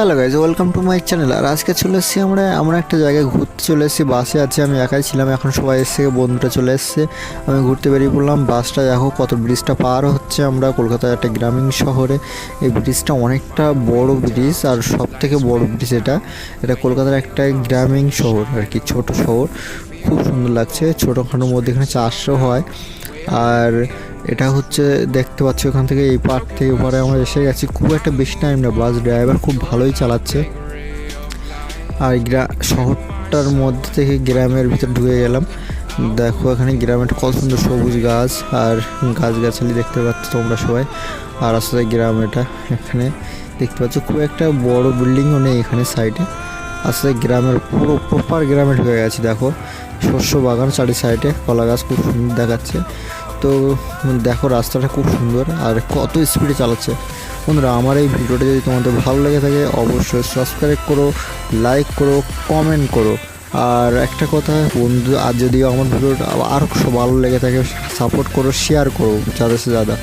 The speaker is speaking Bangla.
Hello guys welcome to my channel আর আজকে চলে এসেছি আমরা আমরা একটা জায়গায় ঘুরতে চলে এসেছি, বাসে আছি, আমি একাই ছিলাম, এখন সবাই এসছে বন্ধুরা চলে এসছে। আমি ঘুরতে বেরিয়ে পড়লাম, বাসটা দেখো কত ব্রিজটা পার হচ্ছে আমরা কলকাতার একটা গ্রামীণ শহরে। এই ব্রিজটা অনেকটা বড় ব্রিজ আর সব থেকে বড় ব্রিজ এটা। এটা কলকাতার একটা গ্রামীণ শহর, আর কি ছোট শহর। খুব সুন্দর লাগছে ছোটোখাটোর মধ্যে এখানে চাষও হয়। আর এটা হচ্ছে দেখতে পাচ্ছি ওখান থেকে এই পার্ট থেকে পরে আমরা এসে গেছি। খুব একটা বেশি টাইম না বাস ড্রাইভার খুব ভালোই চালাচ্ছে। আর গ্রা শহরটার মধ্যে থেকে গ্রামের ভিতর ঢুকে গেলাম। দেখো এখানে গ্রামে একটা কত সুন্দর সবুজ গাছ আর গাছগাছালি দেখতে পাচ্ছ তোমরা সবাই। আর আসলে গ্রাম এটা এখানে দেখতে পাচ্ছ। খুব একটা বড় বিল্ডিংও নেই এখানে সাইডে আসলে গ্রামের পুরো প্রপার গ্রামে ঢুকে গেছি, দেখো। শস্য বাগান চারি সাইডে কলা গাছ খুব সুন্দর দেখাচ্ছে। তো দেখো রাস্তাটা খুব সুন্দর আর কত স্পিডে চালাচ্ছে। বন্ধুরা, আমার এই ভিডিওটা যদি তোমাদের ভালো লেগে থাকে, অবশ্যই সাবস্ক্রাইব করো লাইক করো কমেন্ট করো। আর একটা কথা, বন্ধু, আর যদিও আমার ভিডিওটা আরও ভালো লেগে থাকে সাপোর্ট করো শেয়ার করো, যাদের সাথে দাদা